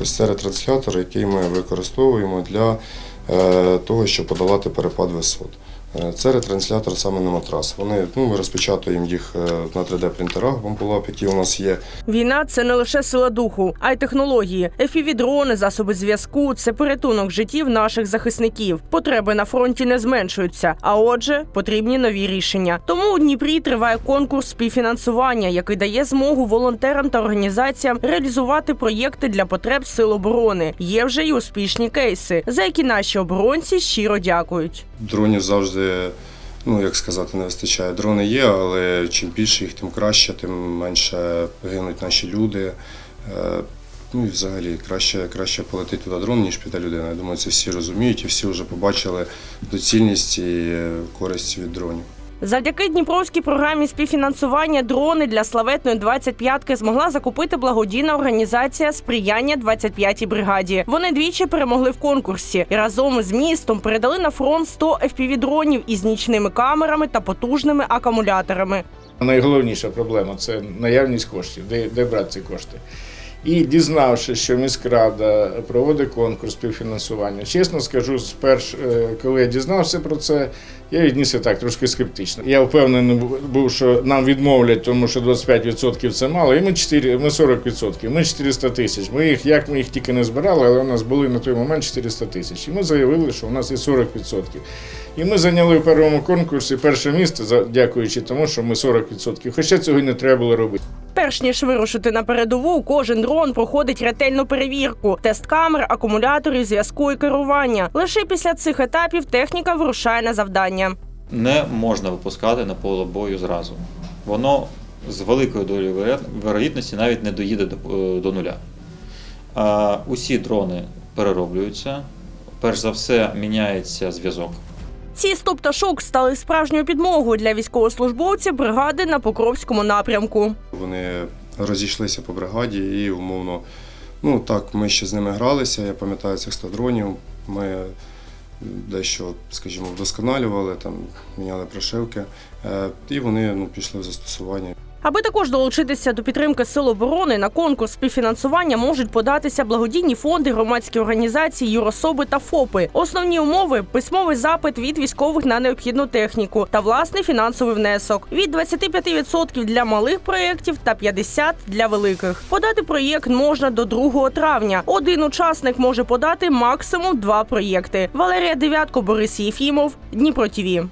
Ось це ретранслятор, який ми використовуємо для е, того, щоб подолати перепад висот. Е, Це ретранслятор саме на матрас. Вони, ну, ми розпечатуємо їх е, на 3D-принтерах, бомбулап, які у нас є. Війна це не лише сила духу, а й технології. FPV-дрони, засоби зв'язку це порятунок життів наших захисників. Потреби на фронті не зменшуються. А отже, потрібні нові рішення. Тому у Дніпрі триває конкурс співфінансування, який дає змогу волонтерам та організаціям реалізувати проєкти для потреб сил оборони. Є вже й успішні кейси, за які наші оборонці щиро дякують. Дронів завжди, ну як сказати, не вистачає. Дрони є, але чим більше їх, тим краще, тим менше гинуть наші люди. Е, Ну і взагалі краще, краще полетить туди дрон, ніж піде людина. Я думаю, це всі розуміють і всі вже побачили доцільність і е, користь від дронів. Завдяки Дніпровській програмі співфінансування дрони для славетної 25-ки змогла закупити благодійна організація Сприяння 25-й бригаді. Вони двічі перемогли в конкурсі і разом з містом передали на фронт 100 FPV-дронів із нічними камерами та потужними акумуляторами. Найголовніша проблема це наявність коштів, де, де брати ці кошти. І дізнавшись, що міськрада проводить конкурс співфінансування, чесно скажу, сперш, е, коли я дізнався про це, я віднісся так трошки скептично. Я впевнений був, що нам відмовлять, тому що 25% це мало, і ми 4, ми 40%, ми 400 тисяч. Ми їх, як ми їх тільки не збирали, але у нас були на той момент 400 тисяч. І ми заявили, що у нас є 40%. І ми зайняли в першому конкурсі перше місце, дякуючи тому, що ми 40%. Хоча цього не треба було робити. Перш ніж вирушити на передову, кожен дрон проходить ретельну перевірку: тест камер, акумуляторів, зв'язку і керування. Лише після цих етапів техніка вирушає на завдання. не можна випускати на поле бою зразу. Воно з великою долею веро- вирогідності навіть не доїде до, е, нуля. Усі дрони перероблюються. Перш за все, міняється зв'язок. Ці стоп-пташок стали справжньою підмогою для військовослужбовців бригади на Покровському напрямку. Вони розійшлися по бригаді і умовно, ну так, ми ще з ними гралися. Я пам'ятаю цих 100 дронів. Ми дещо, скажімо, вдосконалювали, там, міняли прошивки, е, і вони ну, пішли в застосування. Аби також долучитися до підтримки сил оборони на конкурс співфінансування можуть податися благодійні фонди, громадські організації, юрособи та ФОПи. Основні умови письмовий запит від військових на необхідну техніку та власний фінансовий внесок від 25% для малих проєктів та 50% для великих. Подати проєкт можна до 2 травня. Один учасник може подати максимум два проєкти. Валерія Дев'ятко, Борис Єфімов, Дніпро ТІВІ.